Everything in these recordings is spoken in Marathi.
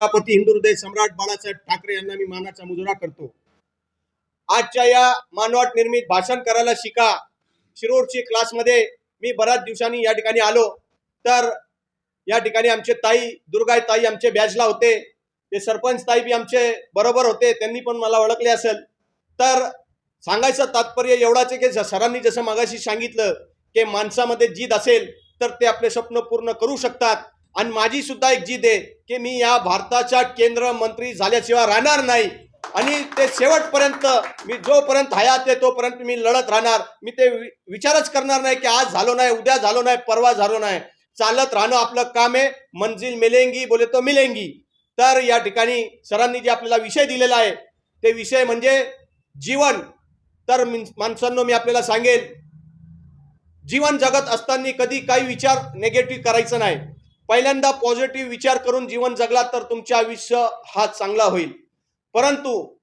सभापती हिंदू हृदय सम्राट बाळासाहेब ठाकरे यांना मी मानाचा मुजरा करतो. आजच्या या मानवाट निर्मित भाषण करायला शिका. शिरूरची क्लासमध्ये मी बऱ्याच दिवसांनी या ठिकाणी आलो. तर या ठिकाणी आमचे ताई दुर्गाई ताई आमचे बॅचला होते. ते सरपंच ताई बी आमचे बरोबर होते. त्यांनी पण मला ओळखले असेल. तर सांगायचं तात्पर्य एवढाच आहे की सरांनी जसं मागाशी सांगितलं की माणसामध्ये जिद असेल तर ते आपले स्वप्न पूर्ण करू शकतात. आणि माझी सुद्धा एक जिद आहे. की मी या भारताच्या केंद्र मंत्री झाल्याशिवाय राहणार नाही. आणि ते शेवटपर्यंत मी जोपर्यंत हयात आहे तोपर्यंत मी लढत राहणार. मी ते विचारच करणार नाही की आज झालो नाही उद्या झालो नाही परवा झालो नाही. चालत राहणं आपलं काम आहे. मंजिल मिलेंगी बोले तो मिलेंगी. तर या ठिकाणी सरांनी जे आपल्याला विषय दिलेला आहे ते विषय म्हणजे जीवन. तर माणसांनो मी आपल्याला सांगेल जीवन जगत असताना कधी काही विचार नेगेटिव्ह करायचं नाही. पहिल्यांदा पॉझिटिव्ह विचार करून जीवन जगला तर तुमचे आयुष्य हा चांगला होईल. परंतु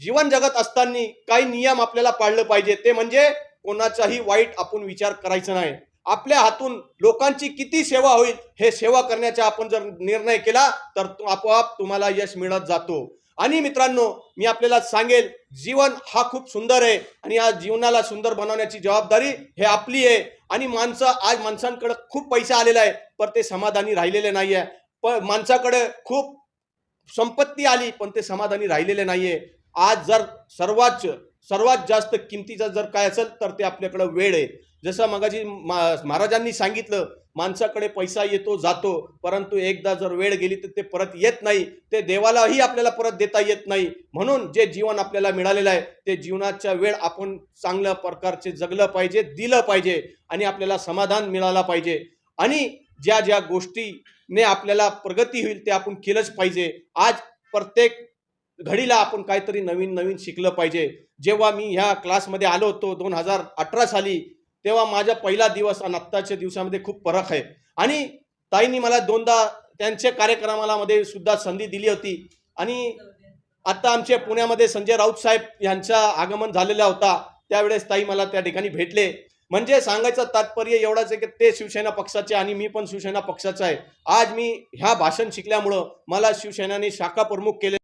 जीवन जगत असताना काही नियम आपल्याला पाळलं पाहिजे. ते म्हणजे कोणाचाही वाईट आपण विचार करायचा नाही. आपल्या हातून लोकांची किती सेवा होईल हे सेवा करण्याचा आपण जर निर्णय केला तर आपोआप तुम्हाला यश मिळत जातो. आणि मित्रांनो मी आपल्याला सांगेल जीवन हा खूप सुंदर आहे आणि या जीवनाला सुंदर बनवण्याची जबाबदारी हे आपली आहे. आणि माणसं आज माणसांकडे खूप पैसा आलेला आहे पण ते समाधानी राहिलेले नाही आहे पण माणसाकडे खूप संपत्ती आली पण ते समाधानी राहिलेले नाही आहे आज जर सर्वात सर्वात जास्त किमतीचं जर काय असेल तर ते आपल्याकडं वेळ आहे. जसं मगाजी मा- महाराजांनी सांगितलं माणसाकडे पैसा येतो जातो. परंतु एकदा जर वेळ गेली तर ते परत येत नाही. ते देवालाही आपल्याला परत देता येत नाही. म्हणून जे जीवन आपल्याला मिळालेलं आहे ते जीवनाच्या वेळ आपण चांगल्या प्रकारचे जगलं पाहिजे दिलं पाहिजे आणि आपल्याला समाधान मिळालं पाहिजे. आणि ज्या ज्या गोष्टीने आपल्याला प्रगती होईल ते आपण केलंच पाहिजे. आज प्रत्येक घडीला आपण काहीतरी नवीन नवीन शिकलं पाहिजे. जेव्हा मी ह्या क्लासमध्ये आलो होतो दोन हजार अठरा साली तेव्हा माझा पहिला दिवस आणि आत्ताच्या दिवसामध्ये खूप फरक आहे. आणि ताईंनी मला दोनदा त्यांच्या कार्यक्रमाला मध्ये सुद्धा संधी दिली होती. आणि आता आमचे पुण्यामध्ये संजय राऊत साहेब यांचा आगमन झालेला होता. त्यावेळेस ताई मला त्या ठिकाणी भेटले. म्हणजे सांगायचं तात्पर्य एवढाच आहे की ते शिवसेना पक्षाचे आणि मी पण शिवसेना पक्षाचा आहे. आज मी ह्या भाषण शिकल्यामुळं मला शिवसेनाने शाखा प्रमुख केले.